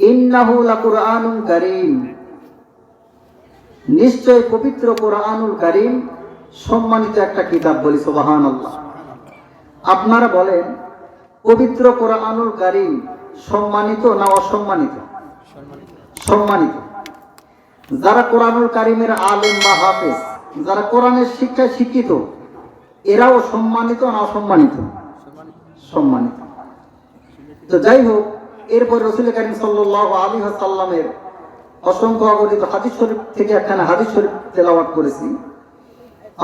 ইন্নাহু লাকুরআনুন কারীম। নিশ্চয় পবিত্র কোরআনুল সম্মানিত একটা কিতাব বলি আপনারা বলেন, পবিত্র কোরআনুল কারীম সম্মানিত না অসম্মানিত? সম্মানিত। যারা কোরআনুল কারিমের আলেম বা হাফেজ, যারা কোরআনের শিক্ষায় শিক্ষিত, এরাও সম্মানিত না অসম্মানিত? সম্মানিত। তো যাই হোক এরপর রসুল করিম সাল্লাহ আলী সাল্লামের অসংখ্য অগণিত হাদিস শরীফ থেকে একখানে হাদিস শরীফ তেলাওয়াত করেছি।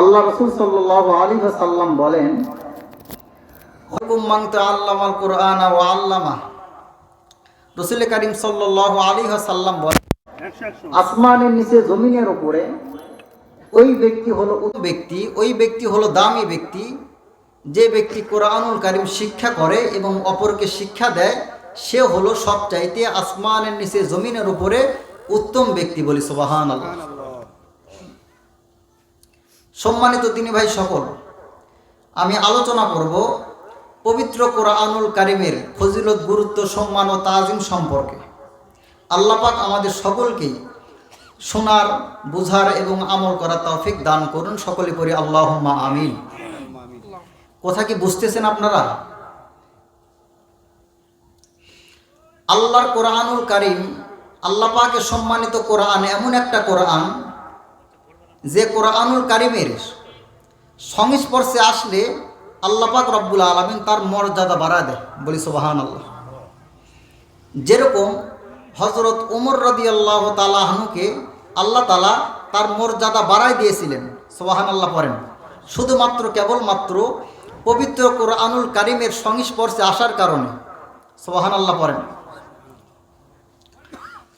আল্লাহ রসুল সাল্লাহ আলী সাল্লাম বলেন আল্লামাল কোরআন ও আল্লামা। রসুল করিম সাল্লাহ আলী সাল্লাম বলেন, আসমানের নিচে জমিনের উপরে ওই ব্যক্তি হলো ব্যক্তি, ওই ব্যক্তি হলো দামি ব্যক্তি। যে ব্যক্তি কোরআনুল কারিম শিক্ষা করে এবং অপরকে শিক্ষা দেয় সে হলো সবচাইতে আসমানের নিচে জমিনের উপরে উত্তম ব্যক্তি বলি সুবাহান সম্মানিত তিনি ভাই সকল আমি আলোচনা করব পবিত্র কোরআনুল কারিমের ফজিলত গুরুত্ব সম্মান ও তাজিম সম্পর্কে। আল্লাপাক আমাদের সকলকেই শোনার বুঝার এবং আমল করার তৌফিক দান করুন। সকলে করি আল্লাহ আমিন। কথা কি বুঝতেছেন আপনারা? আল্লাহর কোরআনুল কারিম, আল্লাহ পাকে সম্মানিত কোরআন এমন একটা কোরআন যে কোরআনুল কারিমের সংস্পর্শে আসলে আল্লাহ পাক রব্বুল আলমিন তার মর্যাদা বাড়া দেয়। বলি সোবাহান আল্লাহ যেরকম হজরত উমর রদি আল্লাহ তালাহনুকে আল্লাহ তালা তার মর্যাদা বাড়াই দিয়েছিলেন। সোবাহান আল্লাহ পড়েন। শুধুমাত্র, কেবলমাত্র পবিত্র কোরআনুল কারিমের সংস্পর্শে আসার কারণে। সোবাহান আল্লাহ পড়েন।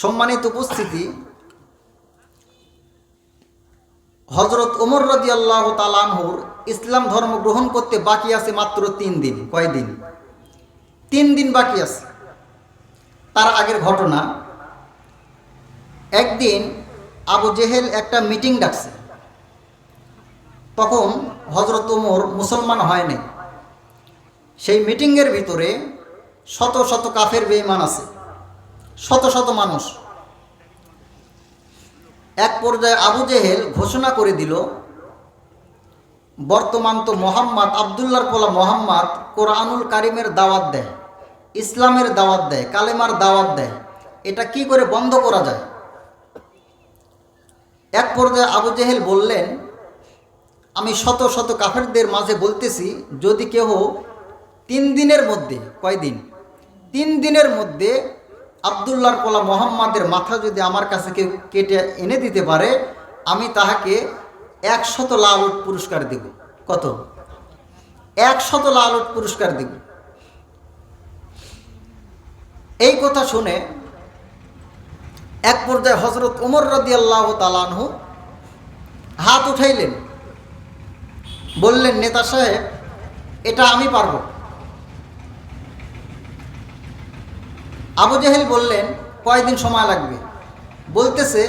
সম্মানিত উপস্থিতি হজরত উমর রদি আল্লাহ তালানহুর ইসলাম ধর্ম গ্রহণ করতে বাকি আছে মাত্র তিন দিন কয়দিন তিন দিন বাকি আছে। তার আগের ঘটনা, একদিন আবু জেহেল একটা মিটিং ডাকছে। তখন হজরত উমর মুসলমান হয়নি। সেই মিটিংয়ের ভিতরে শত শত কাফের বেইমান আছে। শত শত মানুষ। এক পর্যায়ে আবু জেহেল ঘোষণা করে দিল, বর্তমান তো মোহাম্মদ আবদুল্লার পোলা মোহাম্মদ কোরআনুল কারিমের দাওয়াত দেয়, ইসলামের দাওয়াত দেয়, কালেমার দাওয়াত দেয়। এটা কি করে বন্ধ করা যায়? এক পর্যায়ে আবু জেহেল বললেন, আমি শত শত কাফেরদের মাঝে বলতেছি, যদি কেহ তিন দিনের মধ্যে, কয়দিন? তিন দিনের মধ্যে আবদুল্লাহর কোলা মোহাম্মদের মাথা যদি আমার কাছে কেউ কেটে এনে দিতে পারে, আমি তাহাকে একশত লালট পুরস্কার দেব। কত? একশত লালট পুরস্কার দেব। এই কথা শুনে এক পর্যায়ে হজরত উমর রদি আল্লাহ তালানহু হাত উঠাইলেন। বললেন, নেতা সাহেব, এটা আমি পারব। আবু জাহেল বললেন, কয়দিন সময় লাগবে? বলতেছে,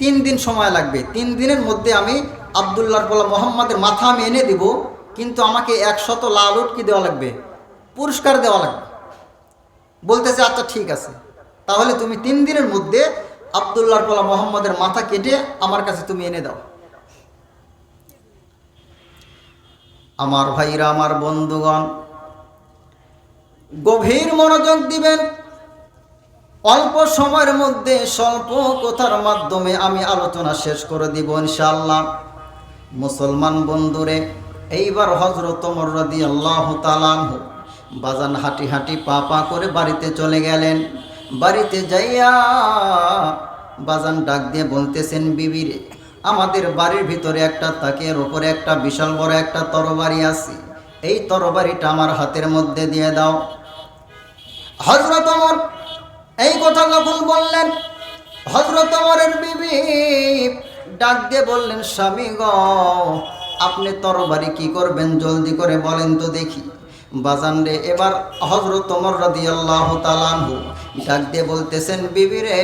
তিন দিন সময় লাগবে। তিন দিনের মধ্যে আমি আবদুল্লাহর বলা মোহাম্মদের মাথা আমি এনে দিব, কিন্তু আমাকে একশত লালট কি দেওয়া লাগবে, পুরস্কার দেওয়া লাগবে। বলতেছে আচ্ছা ঠিক আছে। তাহলে তুমি তিন দিনের মধ্যে আবদুল্লাহর বলা মোহাম্মদের মাথা কেটে আমার কাছে তুমি এনে দাও। আমার ভাইরা, আমার বন্ধুগণ, গভীর মনোযোগ দিবেন অল্প সময়ের মধ্যে স্বল্প কথার মাধ্যমে আমি আলোচনা শেষ করে দিব ইনশাল্লাহ মুসলমান বন্ধুরে, এইবার হজরত মর্রাদি আল্লাহ তালানহ বাজান হাঁটি হাঁটি পা পা করে বাড়িতে চলে গেলেন। বাড়িতে যাইয়া বাজান ডাক দিয়ে বলতেছেন, বিবিরে, আমাদের বাড়ির ভিতরে একটা তাকের ওপরে একটা বিশাল বড় একটা তরবারি আছে। এই তরবারিটা আমার হাতের মধ্যে দিয়ে দাও। হজরত এই কথা যখন বললেন। হজরত অমরের বিবি ডাক দিয়ে বললেন, স্বামী গ, আপনি তরবারি কি করবেন? জলদি করে বলেন তো দেখি। বাজান রে এবার হজরত তোমার রাদি আল্লাহ তালানহু ডাক দিয়ে বলতেছেন, বিবি রে,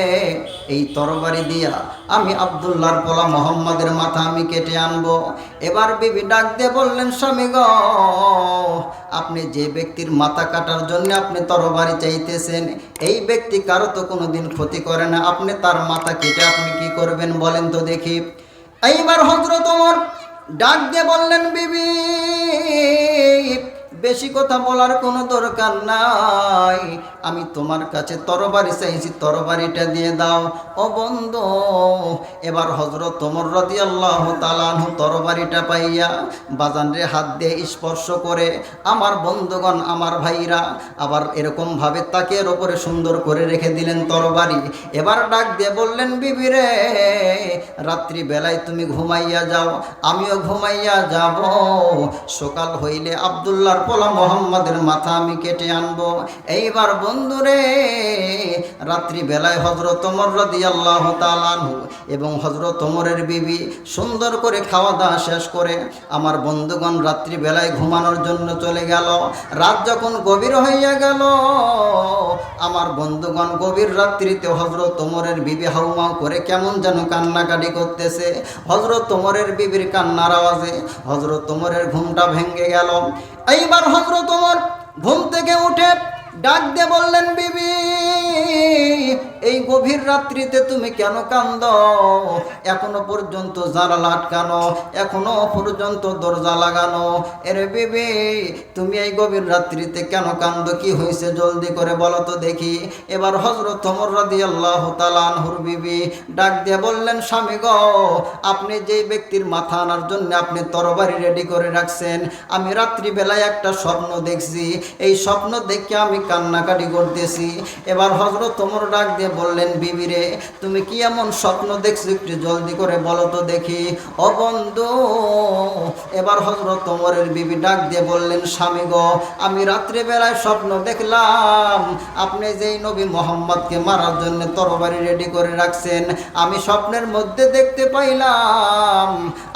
এই তরবারি দিয়া আমি আবদুল্লাহর পোলা মোহাম্মদের মাথা আমি কেটে আনব। এবার বিবি ডাক দিয়ে বললেন, স্বামী গ, আপনি যে ব্যক্তির মাথা কাটার জন্য আপনি তরবারি চাইতেছেন, এই ব্যক্তি কারও তো কোনোদিন ক্ষতি করে না। আপনি তার মাথা কেটে আপনি কি করবেন বলেন তো দেখি। এইবার হজরত ওমর ডাক দিয়ে বললেন, বিবি বেশি কথা বলার কোনো দরকার নাই। আমি তোমার কাছে তরবারি চাইছি, তরবারিটা দিয়ে দাও। ও বন্ধু, এবার হজরত তোমর রদি আল্লাহ তালানহু তরবারিটা পাইয়া বাজানরে হাত দিয়ে স্পর্শ করে, আমার বন্ধুগণ, আমার ভাইরা, আবার এরকমভাবে তাকের ওপরে সুন্দর করে রেখে দিলেন তরবারি। এবার ডাক দিয়ে বললেন, বিবি রে রাত্রি বেলায় তুমি ঘুমাইয়া যাও, আমিও ঘুমাইয়া যাব। সকাল হইলে আবদুল্লাহর পোলা মোহাম্মদের মাথা আমি কেটে আনব। এইবার বন্ধুরে রাত্রি বেলায় হজরত ওমর রাদিয়াল্লাহ তাআলাহু এবং হজরত ওমরের বিবি সুন্দর করে খাওয়া দাওয়া শেষ করে আমার বন্ধুগণ রাত্রি বেলায় ঘুমানোর জন্য চলে গেল। রাত যখন গভীর হইয়া গেল, আমার বন্ধুগণ গভীর রাত্রিতে হজরত ওমরের বিবি হাউমাউ করে কেমন যেন কান্নাকাটি করতেছে। হজরত ওমরের বিবির কান্নার আওয়াজে হজরত ওমরের ঘুমটা ভেঙে গেল। এইবার হজরত ওমর ঘুম থেকে উঠে ডাক দিয়ে বললেন বিবি এই গভীর রাত্রিতে তুমি কেন কান্দ? এখনও পর্যন্ত জানালা আটকানো, এখনও পর্যন্ত দরজা লাগানো। এর বিবি, তুমি এই গভীর রাত্রিতে কেন কান্দ? কি হয়েছে জলদি করে বলো তো দেখি। এবার হজরত ওমর রাদিয়াল্লাহু তাআলা আনহুর বিবি ডাক দিয়ে বললেন, স্বামী গো, আপনি যেই ব্যক্তির মাথা আনার জন্য আপনি তরবারি রেডি করে রাখছেন, আমি রাত্রিবেলায় একটা স্বপ্ন দেখছি। এই স্বপ্ন দেখে আমি কান্নাকাটি করতেছি। এবার হজরত তোমর ডাক দিয়ে বললেন বিবিরে তুমি কি এমন স্বপ্ন দেখছ? একটু জলদি করে বলো তো দেখি। ও বন্ধু, এবার হজরত তোমরের বিবি ডাক দিয়ে বললেন, স্বামী গো, আমি রাত্রিবেলায় স্বপ্ন দেখলাম, আপনি যেই নবী মোহাম্মদকে মারার জন্য তরবারি রেডি করে রাখছেন, আমি স্বপ্নের মধ্যে দেখতে পাইলাম,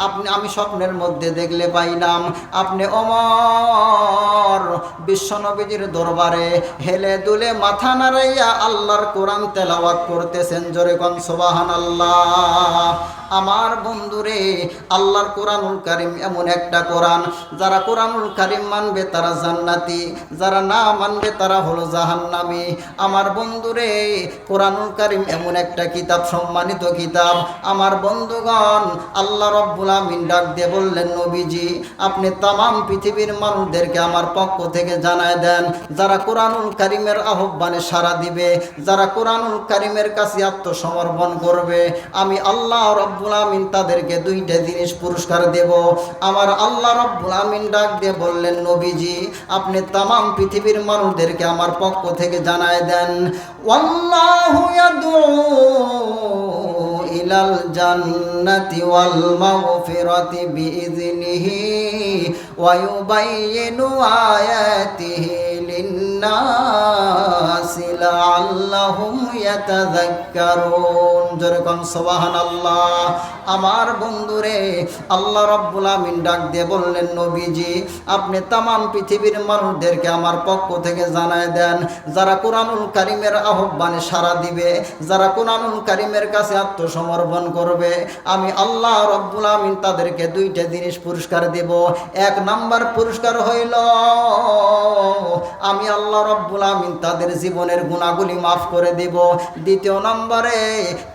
আপনি, আমি স্বপ্নের মধ্যে দেখলে পাইলাম। আপনি অমর বিশ্ব বিশ্বনবীজির দরবারে হেলে দুলে মাথা নাড়াইয়া আল্লাহর কোরআন তেলাওয়াত করতেছেন জোরে কন সোবাহান আল্লাহ আমার বন্ধুরে, আল্লাহর কোরআনুল কারিম এমন একটা কোরআন। যারা কোরআনুল কারিম মানবে তারা জান্নাতি, যারা না মানবে তারা হলো জাহান্নামী। আমার বন্ধুরে, কোরআনুল কারিম এমন একটা কিতাব, সম্মানিত কিতাব। আমার বন্ধুগণ, আল্লাহ রব্বুল আমিন ডাক দিয়ে বললেন, নবীজি, আপনি তামাম পৃথিবীর মানুষদেরকে আমার পক্ষ থেকে জানায় দেন। যারা কোরআনুল কারিমের আহ্বানে সাড়া দিবে, যারা কোরআনুল কারিমের কাছে আত্মসমর্পণ করবে, আমি আল্লাহ রব্বুল আমিন তাদেরকে দুইটা জিনিস পুরস্কার দেব। আমার আল্লাহ রব্বুল আমিন ডাক দিয়ে বললেন, নবীজি, আপনি তামাম পৃথিবীর মানুষদেরকে আমার পক্ষ থেকে জানায় দেন। ওয়াল্লাহু ইয়াদউ ইলাল জান্নাতি ওয়াল মাগফিরাতি বিইذনিহি ওয়া ইউবাইয়িনু আয়াতিহি। লিন-নাসি লাআল্লাহুম ইয়াতাযাক্কারুন যেরকম সুবহানাল্লাহ। আমার বন্ধুরে আল্লাহ রাব্বুল আমিন ডাক দিয়ে বললেন, নবীজি, আপনি তামাম পৃথিবীর মানুষদেরকে আমার পক্ষ থেকে জানায় দেন, যারা কোরআনুল কারিমের আহ্বানে সাড়া দিবে, যারা কোরআনুল কারিমের কাছে আত্মসমর্পণ করবে, আমি আল্লাহ রব্বুল আমিন তাদেরকে দুইটা জিনিস পুরস্কার দেব। এক নাম্বার পুরস্কার হইল আল্লাহ রব্বুল আমিন তাদের জীবনের গুণাগুলি মাফ করে দেব। দ্বিতীয় নম্বরে,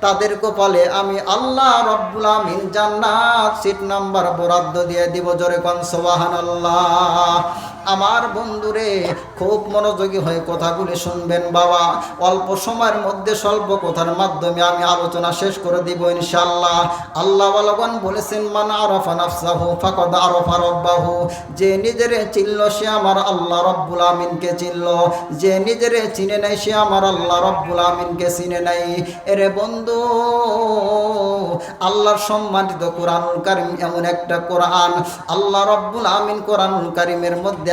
তাদের কপালে আমি আল্লাহ রব্বুল আমিন জান্নাত, সিট নাম্বার বরাদ্দ দিয়ে দিব। জোরে কন, সুবহানাল্লাহ। আমার বন্ধুরে, খুব মনোযোগী হয়ে কথাগুলি শুনবেন বাবা। অল্প সময়ের মধ্যে স্বল্প কথার মাধ্যমে আমি আলোচনা শেষ করে দিব ইনশাল্লাহ আল্লাহ বলগন বলেছেন, মান আরফা নাফসাহু ফাকাদ আরফা রব্বাহু। যে নিজেরে চিনল, সে আমার আল্লাহ রব্বুল আমিনকে চিনল। যে নিজেরে চিনে নাই, সে আমার আল্লাহ রব্বুল আমিনকে চিনে নাই। এরে বন্ধু, আল্লাহর সম্মানিত কোরআনুল কারিম এমন একটা কোরআন। আল্লাহ রব্বুল আমিন কোরআনুল কারিমের মধ্যে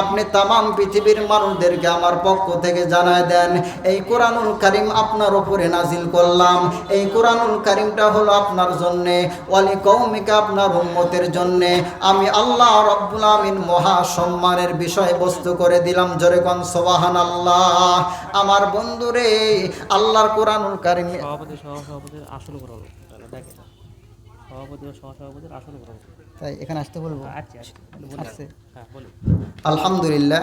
আপনি তামাম পৃথিবীর মানুষদেরকে আমার পক্ষ থেকে জানায় দেন। এই কোরআনুল কারিম আপনার উপরে নাজিল করলাম। এই কোরআনুল কারিমটা হলো আপনার জন্যে, ওয়ালি কৌমিকা আপনার উম্মতের জন্যে। আমি আল্লাহ রব্বুল আমিন মহা সম্মানের বিষয়বস্তু করে দিলাম। জোরে কন সোবাহান আল্লাহ আমার বন্ধুরে, আল্লাহর কোরআনুল কারিম সভাপতি, সহসভাপতির আসল তাহলে সভাপতি সহসভাপতির আসল করাবো তাই এখানে আসতে বলব? আচ্ছা আচ্ছা হ্যাঁ আলহামদুলিল্লাহ